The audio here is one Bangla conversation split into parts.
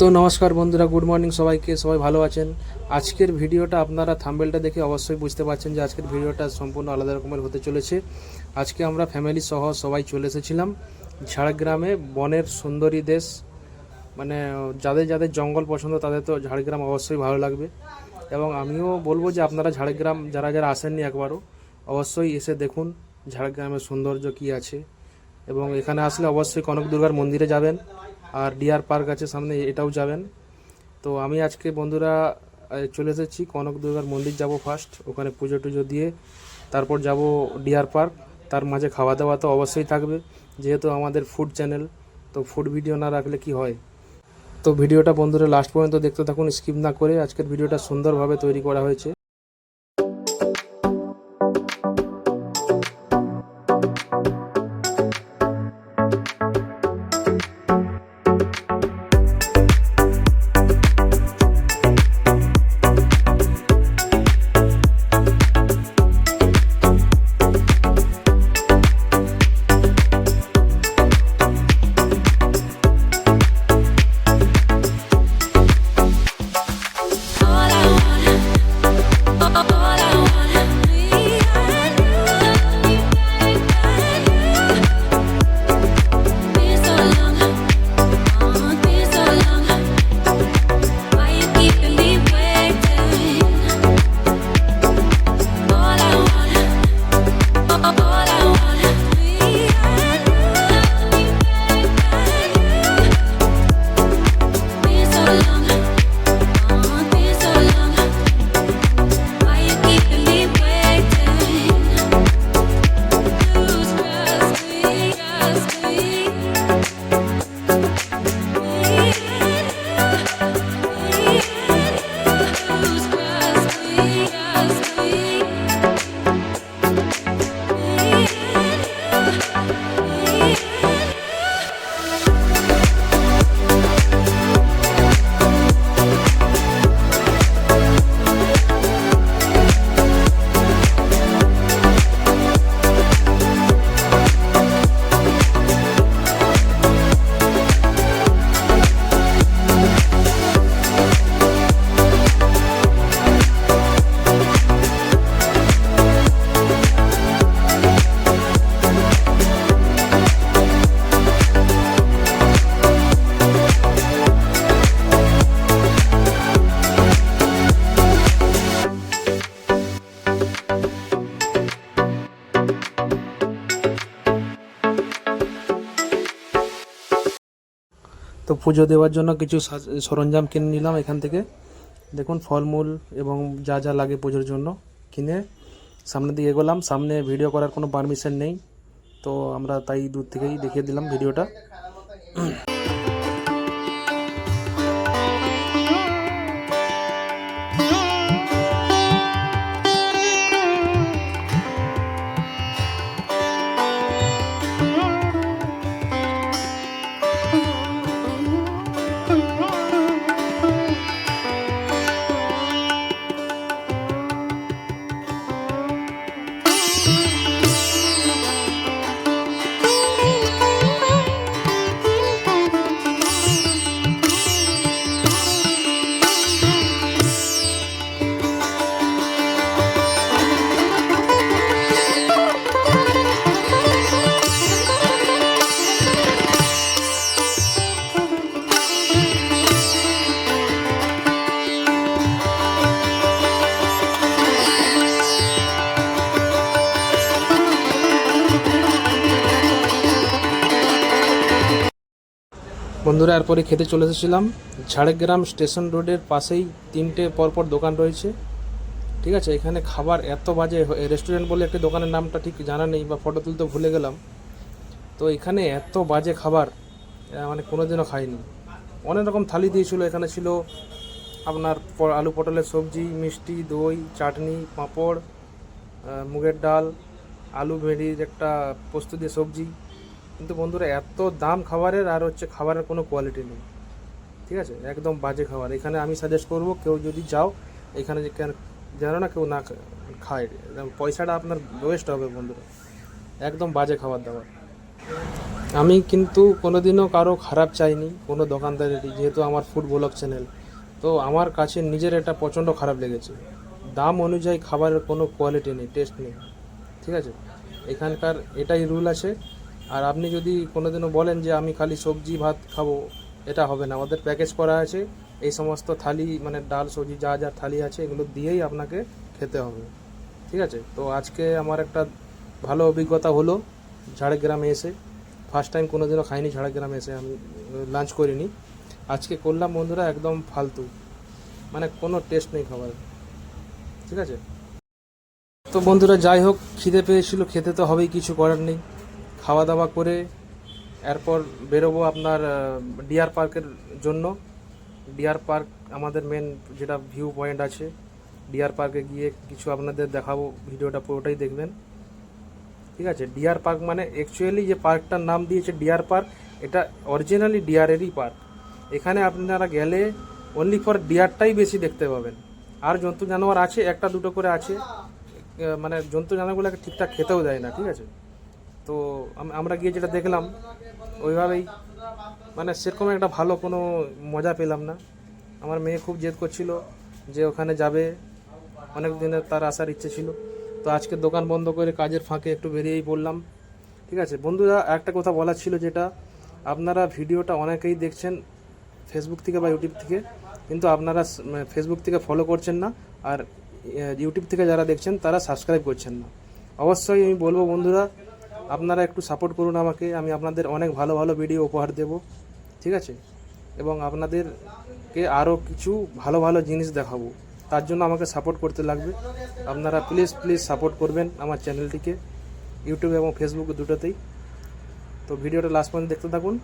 তো নমস্কার বন্ধুরা গুড মর্নিং সবাইকে, সবাই ভালো আছেন? আজকের ভিডিওটা আপনারা থাম্বেলটা দেখে অবশ্যই বুঝতে পারছেন যে আজকের ভিডিওটা সম্পূর্ণ আলাদা রকমের হতে চলেছে। আজকে আমরা ফ্যামিলি সহ সবাই চলে এসেছিলাম ঝাড়গ্রামে, বনের সুন্দরী দেশ। মানে যাদের যাদের জঙ্গল পছন্দ তাদের তো ঝাড়গ্রাম অবশ্যই ভালো লাগবে। এবং আমিও বলব যে আপনারা ঝাড়গ্রাম যারা যারা আসেননি একবারও, অবশ্যই এসে দেখুন ঝাড়গ্রামের সৌন্দর্য কী আছে। এবং এখানে আসলে অবশ্যই কনক দুর্গার মন্দিরে যাবেন। আর ডিয়ার পার্ক আছে সামনে, এটাও যাবেন। তো আমি আজকে বন্ধুরা চলে এসেছি, কনক দুর্গার মন্দির যাব ফার্স্ট ওখানে পুজো টুজো দিয়ে, তারপর যাব ডিয়ার পার্ক। তার মাঝে খাওয়া দাওয়া তো অবশ্যই থাকবে, যেহেতু আমাদের ফুড চ্যানেল তো ফুড ভিডিও না রাখলে কি হয়? তো ভিডিওটা বন্ধুরা লাস্ট পর্যন্ত দেখতে থাকুন স্কিপ না করে আজকের ভিডিওটা সুন্দরভাবে তৈরি করা হয়েছে। তো পুজো দেওয়ার জন্য কিছু সরঞ্জাম কিনে নিলাম এখান থেকে। দেখুন, ফলমূল এবং যা যা লাগে পুজোর জন্য কিনে সামনে দিকে এগোলাম। সামনে ভিডিও করার কোনো পারমিশন নেই। তো আমরা তাই দূর থেকেই দেখিয়ে দিলাম ভিডিওটা বন্ধুরা এরপরে খেতে চলে এসেছিলাম। ঝাড়গ্রাম স্টেশন রোডের পাশেই তিনটে পরপর দোকান রয়েছে। ঠিক আছে, এখানে খাবার এত বাজে রেস্টুরেন্ট বলে একটি দোকানের নামটা ঠিক জানা নেই বা ফটো তুলতে ভুলে গেলাম। তো এখানে এত বাজে খাবার মানে কোনোদিনও খাইনি। অনেক রকম থালি দিয়েছিল, এখানে ছিল আপনার আলু পটলের সবজি, মিষ্টি, দই, চাটনি, পাঁপড় মুগের ডাল, আলু ভেড়ির একটা পোস্ত দিয়ে সবজি। কিন্তু বন্ধুরা, এত দাম খাবারের আর হচ্ছে খাবারের কোনো কোয়ালিটি নেই। ঠিক আছে? একদম বাজে খাবার। এখানে আমি সাজেস্ট করব, কেউ যদি যাও, এখানে যে কেন, যেন না কেউ না খায়। পয়সাটা আপনার ওয়েস্ট হবে বন্ধুরা। একদম বাজে খাবার দাবার। আমি কিন্তু কোনোদিনও কারও খারাপ চাইনি, কোনো দোকানদারেরই যেহেতু আমার ফুড ব্লগ চ্যানেল তো আমার কাছে নিজের এটা প্রচণ্ড খারাপ লেগেছে। দাম অনুযায়ী খাবারের কোনো কোয়ালিটি নেই টেস্ট নেই। ঠিক আছে? এখানকার এটাই রুল আছে। আর আপনি যদি কোনোদিনও বলেন যে আমি খালি সবজি, ভাত খাব, এটা হবে না। আমাদের প্যাকেজ করা আছে, এই সমস্ত থালি মানে ডাল, সবজি, যা যা থালি আছে, এগুলো দিয়েই আপনাকে খেতে হবে। ঠিক আছে? তো আজকে আমার একটা ভালো অভিজ্ঞতা হলো ঝাড়গ্রামে এসে। ফার্স্ট টাইম কোনোদিনও খাইনি ঝাড়গ্রামে এসে, আমি লাঞ্চ করিনি। আজকে করলাম বন্ধুরা একদম ফালতু। মানে কোনো টেস্ট নেই খাবার। ঠিক আছে? তো বন্ধুরা যাই হোক, খিদে পেয়েছিল, খেতে তো হবেই, কিছু করার নেই। খাওয়া দাওয়া করে এরপর বেরোবো আপনার ডিয়ার পার্কের জন্য। ডিয়ার পার্ক আমাদের মেন যেটা ভিউ পয়েন্ট আছে ডিয়ার পার্কে গিয়ে কিছু আপনাদের দেখাবো, ভিডিওটা পুরোটাই দেখবেন। ঠিক আছে? ডিয়ার পার্ক মানে অ্যাকচুয়ালি যে পার্কটার নাম দিয়েছে ডিয়ার পার্ক এটা অরিজিনালি ডিয়ারেরই পার্ক এখানে আপনারা গেলে অনলি ফর ডিয়ারটাই বেশি দেখতে পাবেন। আর জন্তু জানোয়ার আছে, একটা দুটো করে আছে। মানে জন্তু জানোয়ারগুলোকে ঠিকঠাক খেতেও দেয় না, ঠিক আছে? তো আমরা গিয়ে যেটা দেখলাম, ওইভাবেই। মানে সেরকম একটা ভালো কোনো মজা পেলাম না। আমার মেয়ে খুব জেদ করছিল যে ওখানে যাবে। অনেক দিনের তার আসার ইচ্ছে ছিল। তো আজকে দোকান বন্ধ করে কাজের ফাঁকে একটু বেরিয়েই পড়লাম। ঠিক আছে, বন্ধুরা, একটা কথা বলার ছিল যেটা, আপনারা ভিডিওটা অনেকেই দেখছেন ফেসবুক থেকে বা ইউটিউব থেকে, কিন্তু আপনারা মানে ফেসবুক থেকে ফলো করছেন না, আর ইউটিউব থেকে যারা দেখছেন, তারা সাবস্ক্রাইব করছেন না। অবশ্যই আমি বলব বন্ধুরা আপনারা একটু সাপোর্ট করুন আমাকে, আমি আপনাদের অনেক ভালো ভালো ভিডিও উপহার দেব, ঠিক আছে? এবং আপনাদেরকে আরও কিছু ভালো ভালো জিনিস দেখাবো। তার জন্য আমাকে সাপোর্ট করতে লাগবে। আপনারা প্লিজ প্লিজ সাপোর্ট করবেন আমার চ্যানেলটিকে ইউটিউব এবং ফেসবুক দুটোতেই। তো ভিডিওটা লাস্ট পর্যন্ত দেখতে থাকুন।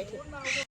রেখে